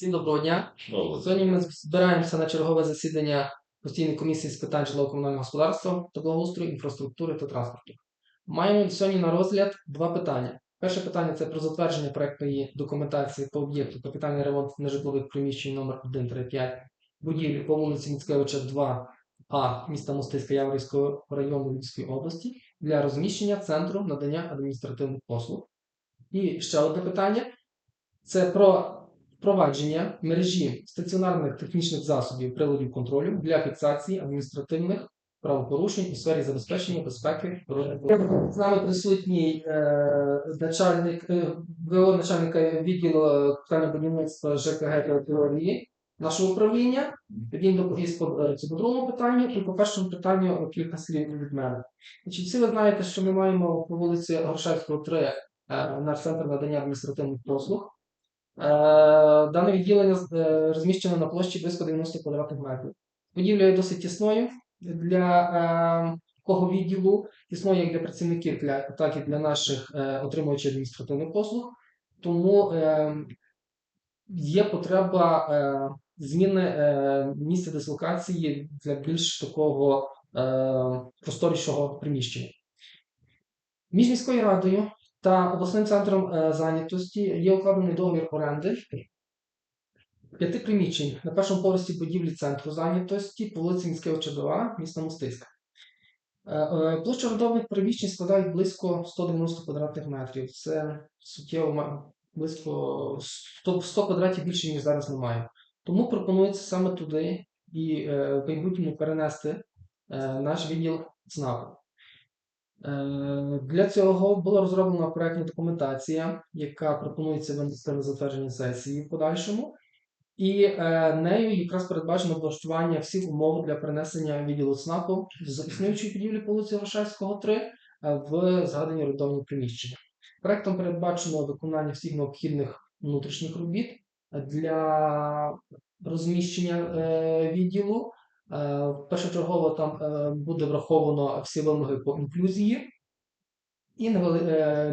Всім доброго дня. Сьогодні ми збираємося на чергове засідання постійної комісії з питань житлово-комунального господарства та благоустрою, інфраструктури та транспорту. Маємо сьогодні на розгляд два питання. Перше питання це про затвердження проектної документації по об'єкту капітальний ремонт нежитлових приміщень номер 135 будівлі по вулиці Міцкевича 2А міста Мостиська Яворівського району Львівської області для розміщення центру надання адміністративних послуг. І ще одне питання це про впровадження мережі стаціонарних технічних засобів приладів контролю для фіксації адміністративних правопорушень у сфері забезпечення безпеки дорожнього. З нами присутній е, начальник е, ВО начальника відділу капітального будівництва ЖКГ та нашого управління. Він доповість по, е, по другому питанню і по першому питанню кілька слів від мене. Значить, всі ви знаєте, що ми маємо по вулиці Грушевського 3 е, наш центр надання адміністративних послуг. Е, Дане відділення е, розміщено на площі близько 90 квадратних метрів. Будівля є досить тісною для е, кого відділу, тісною як для працівників, так і для наших е, отримувачів адміністративних послуг. Тому е, є потреба е, зміни е, місця дислокації для більш такого е, просторішого приміщення. Між міською радою та обласним центром е, зайнятості є укладений договір оренди п'яти приміщень на першому поверсі будівлі центру зайнятості по вулиці Міськевича 2, міста Мостиська. Е, е, Площа орендованих приміщень складає близько 190 квадратних метрів. Це суттєво близько 100, 100 квадратів більше, ніж зараз немає. Тому пропонується саме туди і в майбутньому перенести наш відділ ЦНАПу. Е, Для цього була розроблена проектна документація, яка пропонується винести на затвердження сесії в подальшому, і е, нею якраз передбачено облаштування всіх умов для перенесення відділу ЦНАПу з існуючої будівлі по вулиці Грушевського 3 е, в згадані орендовані приміщення. Проектом передбачено виконання всіх необхідних внутрішніх робіт для розміщення відділу. Е, Першочергово там е, буде враховано всі вимоги по інклюзії і е,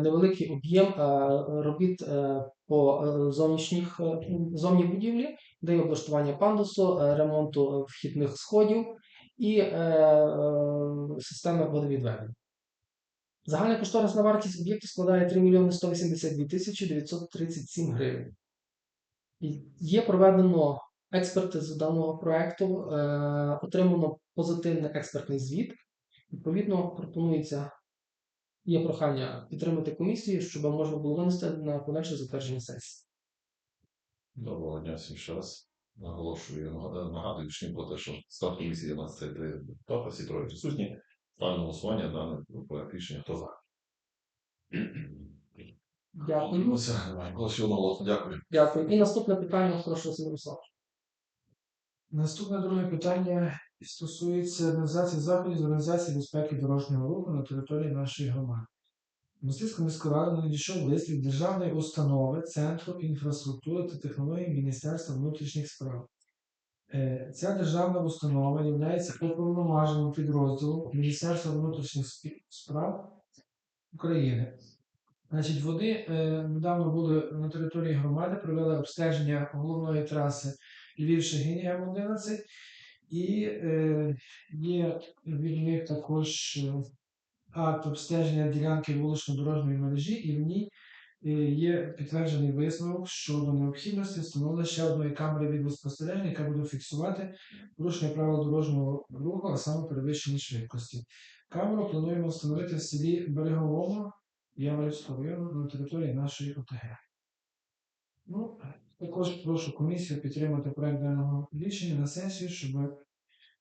невеликий об'єм робіт по зовнішніх зовні будівлі, де є облаштування пандусу, ремонту вхідних сходів і системи водовідведення. Загальна кошторисна вартість об'єкту складає 3 мільйони 182 тисячі 937 гривень. Є проведено експертизу даного проекту, е, отримано позитивний експертний звіт. Відповідно, пропонується є прохання підтримати комісію, щоб можна було винести на подальше затвердження сесії. Доброго дня всім ще раз. Наголошую, нагадую, всім про те, що склад комісії у нас це три депутати, всі троє присутні. Ставлю голосування дане проект рішення. Хто за? Дякую. Дякую. Дякую. І наступне питання, прошу Василь Руслав. Наступне друге питання стосується організації заходів з організації безпеки дорожнього руху на території нашої громади. Мостицька міська рада надійшов лист державної установи Центру інфраструктури та технологій Міністерства внутрішніх справ. Е, Ця державна установа є уповноваженим підрозділом Міністерства внутрішніх справ України. Значить, вони е, недавно були на території громади, провели обстеження головної траси Львів Шегині М11, і е, є від них також е, акт обстеження ділянки вулично-дорожньої мережі, і в ній е, є підтверджений висновок щодо необхідності встановлення ще одної камери відеоспостереження, яка буде фіксувати порушення правил дорожнього руху, а саме перевищення швидкості. Камеру плануємо встановити в селі Береговому Яворівського району на території нашої ОТГ. Ну, також прошу комісію підтримати проект даного рішення на сесію, щоб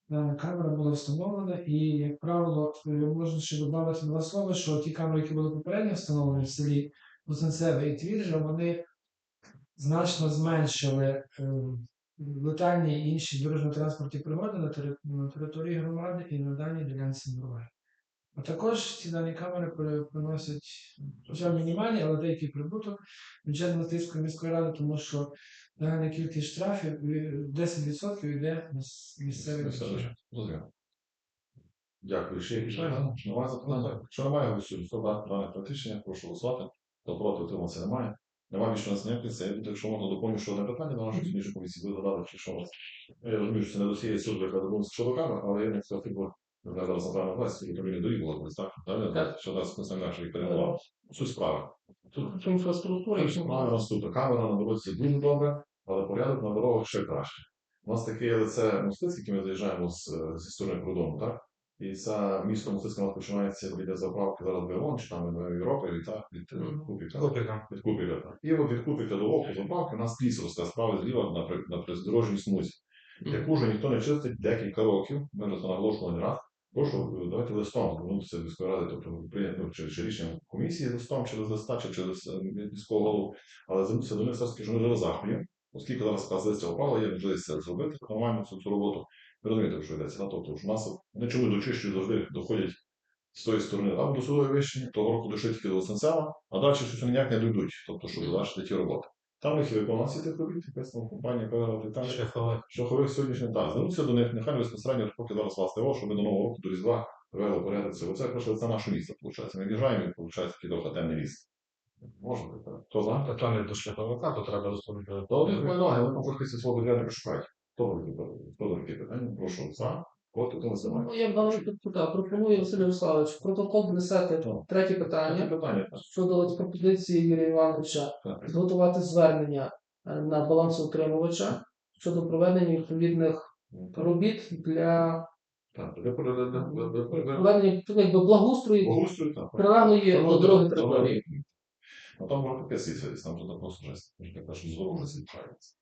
дана камера була встановлена. І, як правило, можна ще додати два слова, що ті камери, які були попередньо встановлені в селі Луценцеве і Твіджа, вони значно зменшили е, летальні і інші дорожньо-транспортні пригоди на території громади і на даній ділянці дороги. А також ці дані камери приносять, хоча мінімальні, але деякий прибуток бюджет Мостицької міської ради, тому що загальна кількість штрафів е, 10% йде на місцевий бюджет. Дякую. Ще якісь питання? Чи Немає запитань? Якщо немає, голосуємо. Хто за дане проект прошу голосувати. Хто проти, утримався, немає. Нема більше нас ніяких це. Якщо можна доповню, що одне питання до нашої сьогоднішньої комісії, ви задали, чи що у вас. Я розумію, що це не досіє суду, яка щодо камер, але я не знаю, зараз направлена власть, і управління доріг було? Далі, Так. що нас їх передавав. Суть справи. Тут Про інфраструктуру, якщо Має наступна камера на дорозі дуже добре, але порядок на дорогах ще краще. У нас таке лице Мостиць, яке ми заїжджаємо з, зі сторони кордону, так? І це місто Мостицьке у нас починається біля заправки зараз Бейлон, чи там в Європі, і так, від е, Купіка. Від Купіка, так. І от від Купіка до Оку заправки у нас ліс росте справа зліва на, при- на приздорожній смузі, яку вже ніхто не чистить декілька років. Ми це наголошували не раз. Прошу, давайте листом звернутися до міської ради, тобто прийняти ну, чи, чи рішенням комісії листом через листа, чи через е, міського голову, але звернутися до них все ж таки, що ми вже оскільки зараз така листя опала, є можливість це зробити нормально цю, цю роботу. Ви розумієте, що йдеться. Да? Тобто, що у нас вони чому дочищують завжди доходять з тої сторони або до судової вищини, того року дійшли тільки до Лисенцева, а далі щось ніяк не дійдуть, тобто, щоб завершити ті роботи. Там них є виконавці тих робіт, якась компанія, виграла там. Шляховик. Шахових сьогоднішніх так. Звернуться до них, нехай безпосередньо, поки зараз вас ТО, щоб ми до нового року до Різдва привели порядок цього. Це просто це наше місце, виходить. Ми в'їжджаємо і виходить такий трохи темний ліс. Можна так? Хто за? Та не до шляховика, то треба розповідати. То них ноги, вони там свого підрядника шукають. Хто до питання? Прошу за. Хто не. Ну, я в даному так, пропоную Василь Ярославович, в протокол внесете Так. третє Такі питання питання. щодо пропозиції Юрія Івановича Так. підготувати звернення е, на балансоутримувача щодо проведення відповідних робіт для Так. Для проведення проведення якби благоустрою Благоустрою, так. до дороги території. Ну там може там вже просто жесть. Як кажуть, знову зліпається.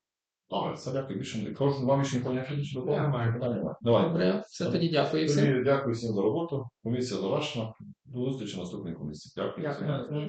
Добре, це дякую більше. не- Кожен вам ще ніхто не більше Я Немає Питання немає. Давай. Добре, все тоді дякую всім. Тоді дякую всім за роботу. Комісія завершена. До зустрічі наступної комісії. Дякую. Дякую.